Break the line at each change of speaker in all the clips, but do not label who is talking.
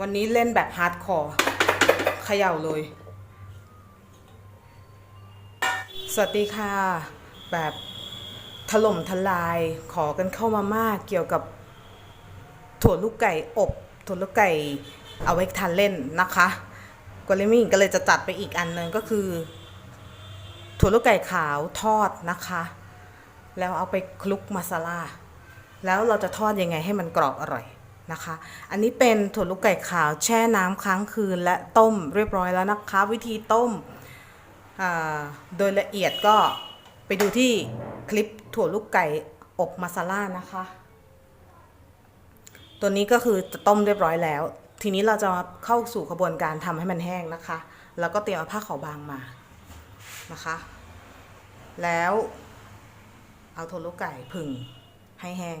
วันนี้เล่นแบบฮาร์ดคอร์เขย่าเลย สวัสดีค่ะ แบบถล่มทลายขอกันเข้ามามากเกี่ยวกับถั่วลูกไก่อบถั่วลูกไก่เอาไว้ทานเล่นนะคะกวลิมิงก็เลยจะจัดไปอีกอันหนึงก็คือ ถั่วลูกไก่ขาวทอดนะคะ แล้วเอาไปคลุกมาซาลาแล้วเราจะทอดยังไงให้มันกรอบอร่อย นะคะ อันนี้เป็นถั่วลูกไก่ขาวแช่น้ำค้างคืนและต้มเรียบร้อยแล้วนะคะ วิธีต้มโดยละเอียดก็ไปดูที่คลิปถั่วลูกไก่อบมาซาล่านะคะ ตัวนี้ก็คือจะต้มเรียบร้อยแล้ว ทีนี้เราจะเข้าสู่กระบวนการทำให้มันแห้งนะคะ แล้วก็เตรียมผ้าขาวบางมานะคะ แล้วเอาโทโลไก่ผึ่งให้แห้ง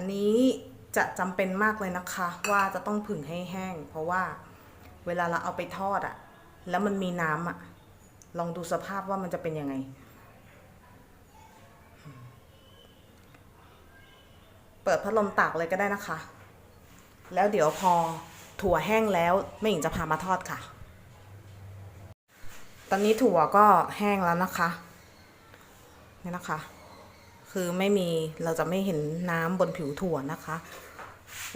อันนี้จะจำเป็นมากเลยนะคะ ว่าจะต้องผึ่งให้แห้ง เพราะว่าเวลาเราเอาไปทอดอะแล้วมันมีน้ำอะลองดูสภาพว่ามันจะเป็นยังไง เปิดพัดลมตากเลยก็ได้นะคะ แล้วเดี๋ยวพอถั่วแห้งแล้วแม่หญิงจะพามาทอดค่ะ ตอนนี้ถั่วก็แห้งแล้วนะคะ นี่นะคะ คือไม่มีเราจะไม่เห็นน้ำบนผิวถั่วนะคะ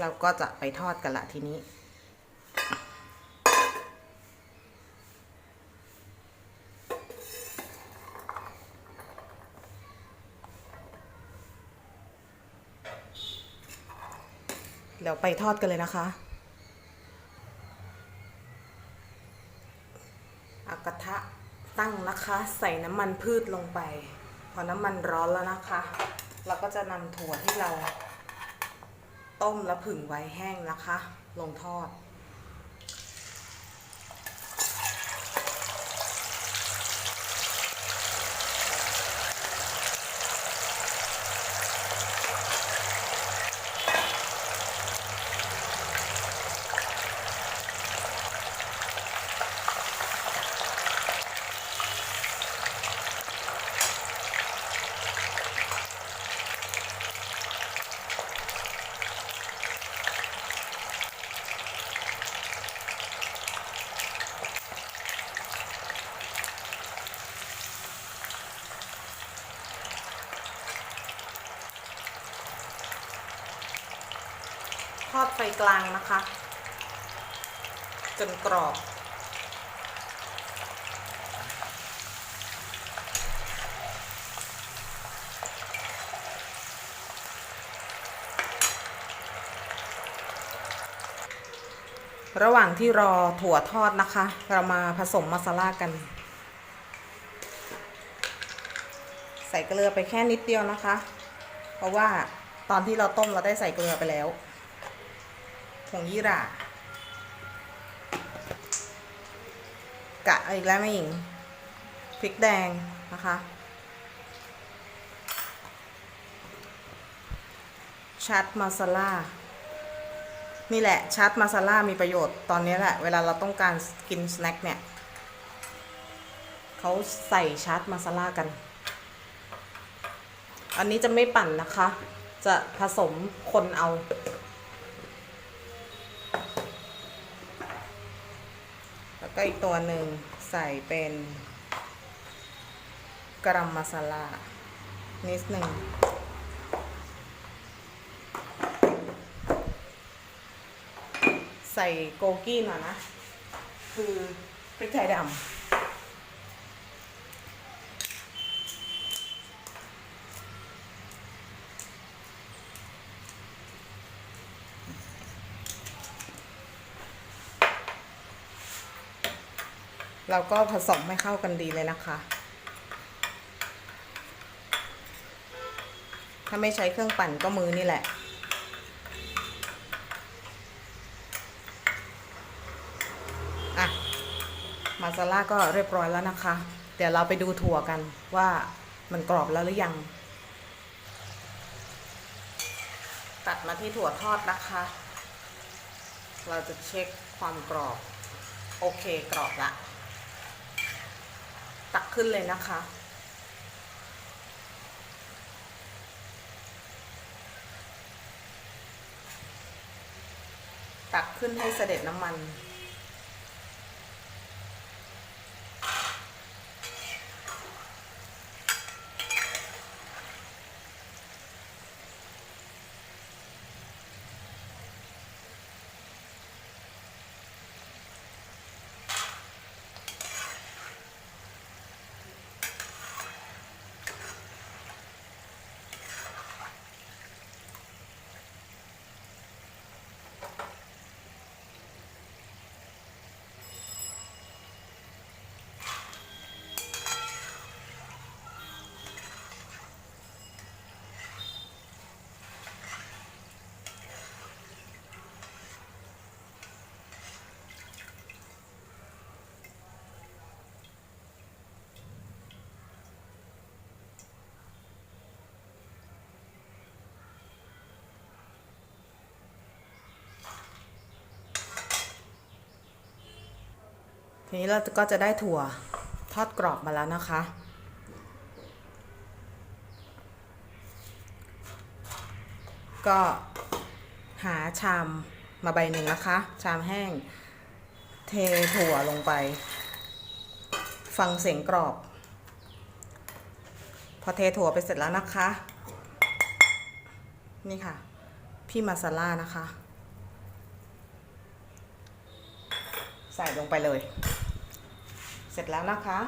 เราก็จะไปทอดกันละทีนี้ เดี๋ยวไปทอดกันเลยนะคะอากระทะตั้งนะคะ ใส่น้ำมันพืชลงไป พอน้ำมันร้อนแล้วนะคะ เราก็จะนำถั่วที่เรา ต้มแล้วผึ่งไว้แห้งนะคะ ลงทอด ดไฟกลางนะคะจนกรอบ ระหว่างที่รอถั่วทอดนะคะ เรามาผสมมาซาล่ากัน ใส่เกลือไปแค่นิดเดียวนะคะ เพราะว่าตอนที่เราต้มเราได้ใส่เกลือไปแล้ว ผงยี่หร่ากะอาอีกแล้วแม่หญิงพริกแดงนะคะ ชัดมาซาล่านี่แหละชัดมาซาล่ามีประโยชน์ตอนนี้แหละ เวลาเราต้องการกินสแน็คเนี่ยเขาใส่ชัดมาซาล่ากัน อันนี้จะไม่ปั่นนะคะ จะผสมคนเอา แล้วก็อีกตัวหนึ่งใส่เป็นกรัมมาซาลานิดหนึ่งใส่โกกี้หน่อยนะ คือพริกไทยดำ เราก็ผสมให้เข้ากันดีเลยนะคะ ถ้าไม่ใช้เครื่องปั่นก็มือนี่แหละอะมาซาล่าก็เรียบร้อยแล้วนะคะ เดี๋ยวเราไปดูถั่วกันว่ามันกรอบแล้วหรือยัง ตัดมาที่ถั่วทอดนะคะ เราจะเช็คความกรอบ โอเคกรอบละ ตักขึ้นเลยนะคะ ตักขึ้นให้เสด็จน้ำมัน ทีนี้เราก็จะได้ถั่วทอดกรอบมาแล้วนะคะ ก็หาชามมาใบหนึ่งนะคะ ชามแห้ง เทถั่วลงไป ฟังเสียงกรอบ พอเทถั่วไปเสร็จแล้วนะคะ นี่ค่ะ พี่มาซาล่านะคะ ใส่ลงไปเลย เสร็จแล้วนะคะ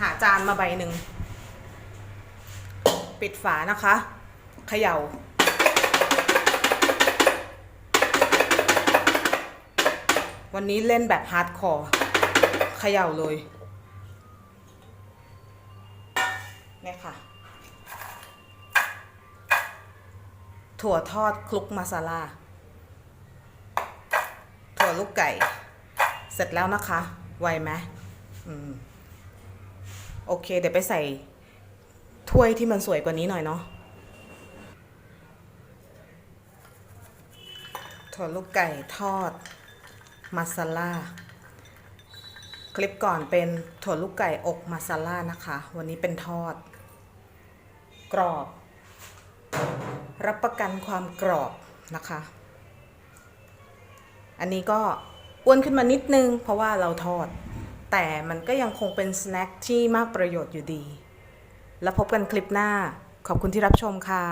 หาจานมาใบหนึ่ง ปิดฝานะคะ เขย่าวันนี้เล่นแบบฮาร์ดคอร์เขย่าเลยเนี่ยค่ะ ถั่วทอดคลุกมาซาลาถั่ว ลูกไก่ เสร็จแล้วนะคะ ไวไหมอืมโอเค เดี๋ยวไปใส่ถ้วยที่มันสวยกว่านี้หน่อยเนาะถั่วลูกไก่ทอดมาซาลาคลิปก่อนเป็นถั่วลูกไก่อกมาซาลานะคะ วันนี้เป็นทอด กรอบ รับประกันความกรอบนะคะ อันนี้ก็อ้วนขึ้นมานิดนึง เพราะว่าเราทอด แต่มันก็ยังคงเป็นสแน็คที่มากประโยชน์อยู่ดี แล้วพบกันคลิปหน้า ขอบคุณที่รับชมค่ะ